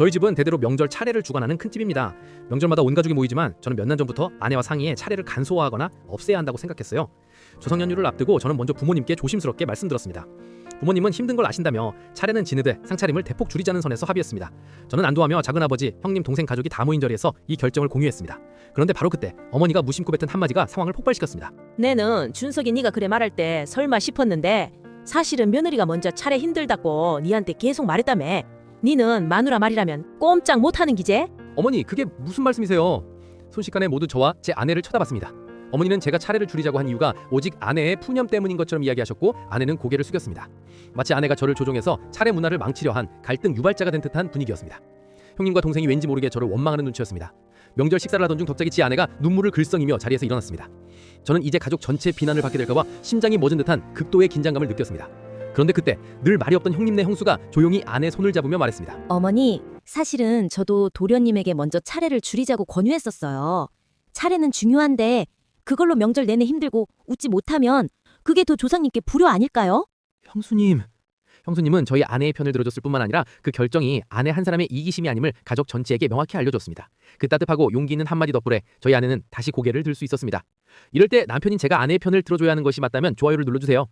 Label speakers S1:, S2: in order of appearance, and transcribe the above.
S1: 저희 집은 대대로 명절 차례를 주관하는 큰 집입니다. 명절마다 온 가족이 모이지만 저는 몇 년 전부터 아내와 상의해 차례를 간소화하거나 없애야 한다고 생각했어요. 조상 연휴를 앞두고 저는 먼저 부모님께 조심스럽게 말씀드렸습니다. 부모님은 힘든 걸 아신다며 차례는 지느되 상차림을 대폭 줄이자는 선에서 합의했습니다. 저는 안도하며 작은아버지, 형님, 동생 가족이 다 모인 자리에서 이 결정을 공유했습니다. 그런데 바로 그때 어머니가 무심코 뱉은 한마디가 상황을 폭발시켰습니다.
S2: 내는 준석이 네가 그래 말할 때 설마 싶었는데 사실은 며느리가 먼저 차례 힘들다고 니한테 계속 말했다며. 니는 마누라 말이라면 꼼짝 못하는 기제?
S1: 어머니 그게 무슨 말씀이세요? 순식간에 모두 저와 제 아내를 쳐다봤습니다. 어머니는 제가 차례를 줄이자고 한 이유가 오직 아내의 푸념 때문인 것처럼 이야기하셨고 아내는 고개를 숙였습니다. 마치 아내가 저를 조종해서 차례 문화를 망치려 한 갈등 유발자가 된 듯한 분위기였습니다. 형님과 동생이 왠지 모르게 저를 원망하는 눈치였습니다. 명절 식사를 하던 중 갑자기 지 아내가 눈물을 글썽이며 자리에서 일어났습니다. 저는 이제 가족 전체 비난을 받게 될까봐 심장이 멎은 듯한 극도의 긴장감을 느꼈습니다. 그런데 그때 늘 말이 없던 형님네 형수가 조용히 아내 손을 잡으며 말했습니다.
S3: 어머니, 사실은 저도 도련님에게 먼저 차례를 줄이자고 권유했었어요. 차례는 중요한데 그걸로 명절 내내 힘들고 웃지 못하면 그게 더 조상님께 불효 아닐까요?
S1: 형수님. 형수님은 저희 아내의 편을 들어줬을 뿐만 아니라 그 결정이 아내 한 사람의 이기심이 아님을 가족 전체에게 명확히 알려줬습니다. 그 따뜻하고 용기 있는 한마디 덕분에 저희 아내는 다시 고개를 들 수 있었습니다. 이럴 때 남편인 제가 아내의 편을 들어줘야 하는 것이 맞다면 좋아요를 눌러주세요.